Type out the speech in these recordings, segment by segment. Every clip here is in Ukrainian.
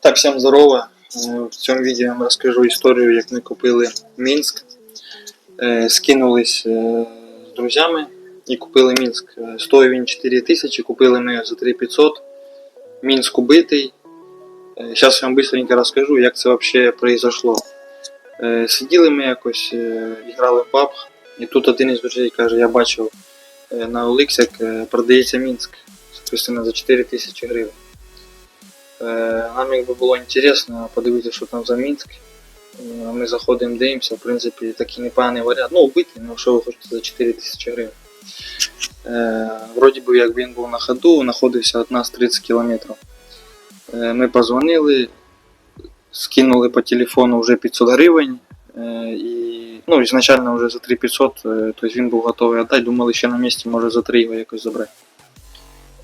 Так, всем здорово. Е, В цьому відео я вам розкажу історію, як ми купили Мінськ. Е, Скинулись е, з друзями і купили Мінськ. Е, Стоїть він 4 тисячі, купили ми його за 3500. Мінськ убитий. Зараз я вам быстренько розкажу, як це взагалі произошло. Сиділи ми якось, грали в PUBG, і тут один із друзей каже, я бачив на OLX, як продається Мінськ. Соответственно, за 4 тисячі гривень. Е, Нам якби було інтересно подивитися, що там за Мінськ. Е, Ми заходимо, дивимося, в принципі, такий непоганий варіант. Ну, убитий, ну що ви хочете за 4 тисячі гривень. Е, Вроді би, як він був на ходу, знаходився від нас 30 кілометрів. Е, Ми позвонили, скинули по телефону вже 500 гривень. І, ну, ізначально вже за 3500, е, тобто він був готовий віддати, думали, ще на місці може за 3 його якось забрати.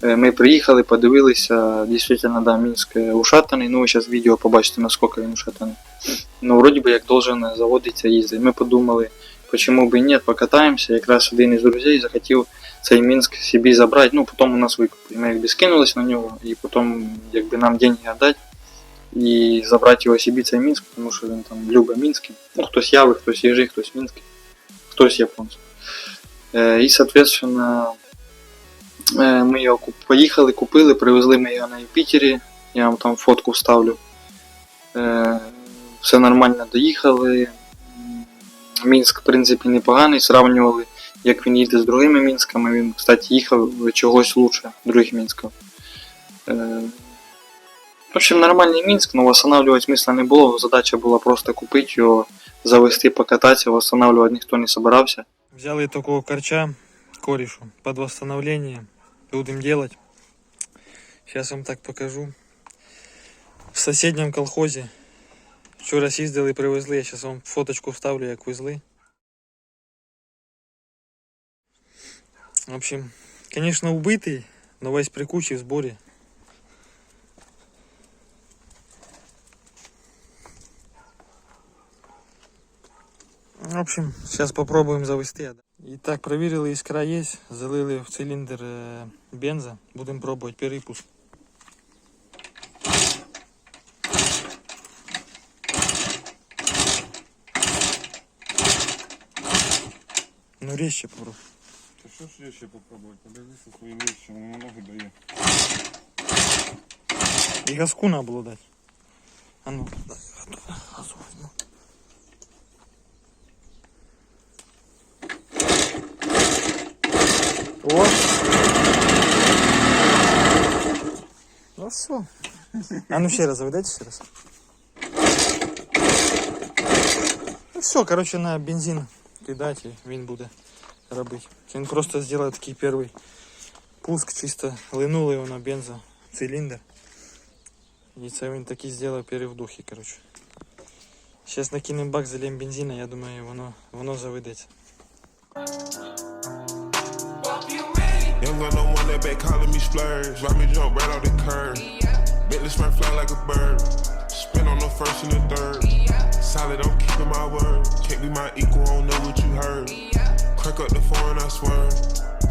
Е, Ми приїхали, подивилися, дійсно, да, Мінськ е, ушатаний. Ну, ви зараз відео побачите, наскільки він ушатаний. Ну, вроді би, як должен заводитися їздити. Ми подумали, почему бы и нет, покатаємося. Якраз один із друзей захотів цей Мінськ собі забрати, ну, потім у нас викупили. Ми якби скинулись на нього, і потім якби нам деньги віддати і забрати його собі цей Мінськ, тому що він там любить Мінський. Ну, хтось явий, хтось їжий, хтось Мінський, хтось японський. Е, і, соответственно, Е, Ми його поїхали, купили, привезли ми його на Юпітері. Я вам там фотку вставлю. Е, Все нормально доїхали. Мінськ, в принципі, непоганий. Сравнювали, як він їде з другими Мінськами. Він, кстати, їхав чогось лучше других Мінськів. Е, В общем, нормальний Мінськ, але восстанавливать смисла не було. Задача була просто купити його, завести, покататися, восстанавливать ніхто не собирався. Взяли такого корча, корешу, под восстановление. Будем делать. Сейчас вам так покажу. В соседнем колхозе. Вчора съездили и привезли. Я сейчас вам фоточку вставлю, як везли. В общем, конечно, убитый, но весь при куче в сборе. В общем, сейчас попробуем завести. І так, проверили, іскра є, залили в циліндр е, бенза. Будемо пробувати перепуск. Ну, резче попробуй. Та що ж я ще попробувати? Подивися своїм речом, воно ноги дає. І газку надо було дати. А ну, дай газу, газу візьму. О! Ну все. А ну ще раз заведете ще раз. Ну все, короче, на бензин кидать і він буде робити. Він просто зробив такий перший пуск, чисто линули його на бензо циліндр. І це він такий зробив перевдохи, короче. Сейчас накинем бак, зальем бензина, я думаю, воно, воно заведеться. Back calling me splurge. Ride me jump right off the curb. Bentley sprint fly like a bird. Spin on the first and the third. Solid, I'm keeping my word. Can't be my equal, I don't know what you heard. Crack up the phone, I swear.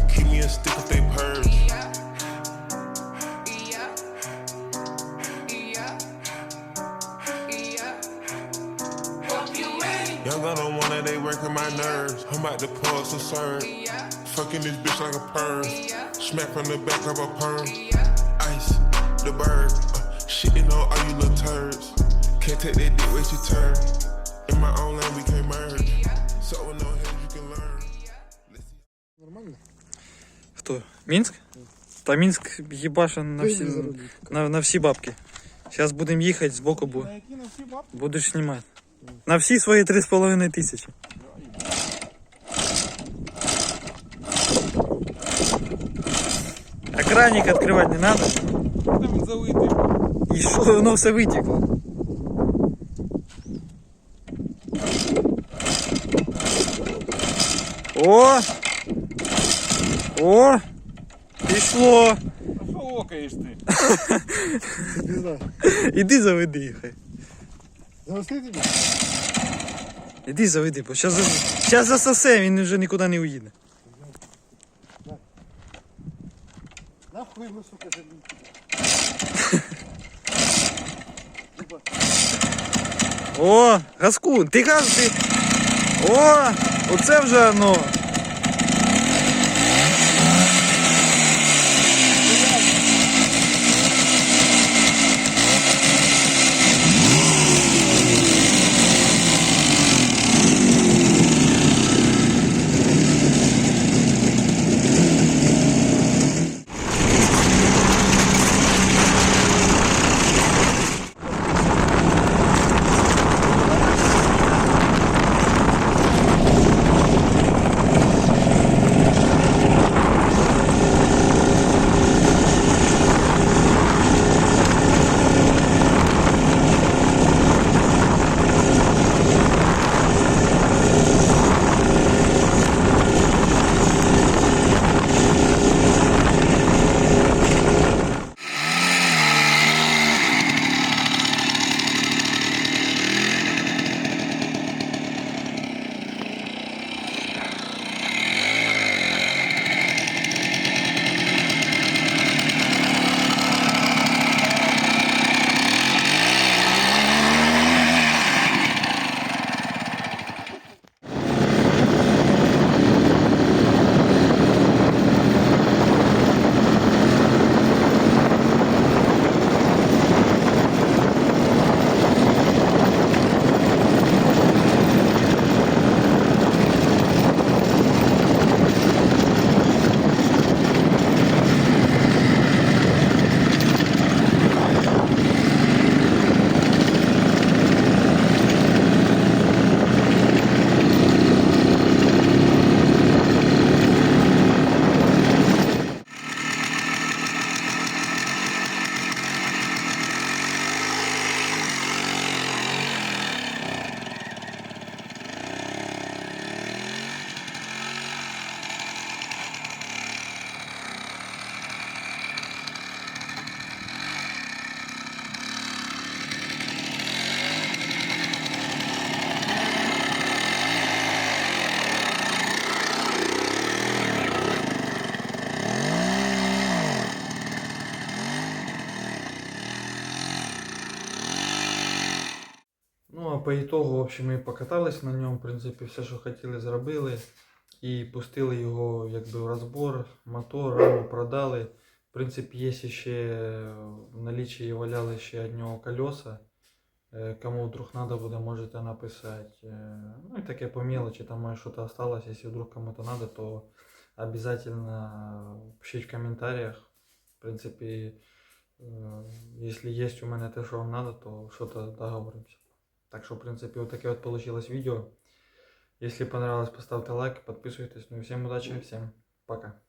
Keep me a stick if they purge. Yeah. Young on one that they working my nerves. I'm about to pull some serve. Fucking this bitch like a perm. Smack from the back of a perm. Ice, the bird. Uh, shitting on all you little turds. Can't take that dick, wait your turn. In my own lane, we can't merge. So with no hands, you can learn. Хто? Мінськ? Та Мінськ їбашен на всі, на, на всі бабки. Зараз будемо їхати збоку, бу... будеш знімати. На всі свої 3,5 тисячі. краник відкривати не треба? Там залитий. І що воно все витекло? О! О! Пішло! А що окаєш ти? Іди заведи хай. Завести тобі? Іди заведи, бо зараз, зараз засосе, він вже нікуди не уїде. Нахуй його, сука. О, газку, ти газ, ти. О, оце вже ну. По итогу, в общем, ми покатались на ньому, в принципі, все, що хотіли, зробили. І пустили його якби в розбор, мотор, раму продали. В принципі, є ще в наличии валяли ще од нього колеса. Е, Кому вдруг надо буде, можете написати. Е, Ну і таке по мелочи, там може щось осталось, якщо вдруг кому-то надо, то обязательно пишіть в комментариях. В принципі, якщо є у мене те, що вам надо, то що-то договоримося. Так что, в принципе, вот такое вот получилось видео. Если понравилось, поставьте лайк, подписывайтесь. Ну и всем удачи, всем пока.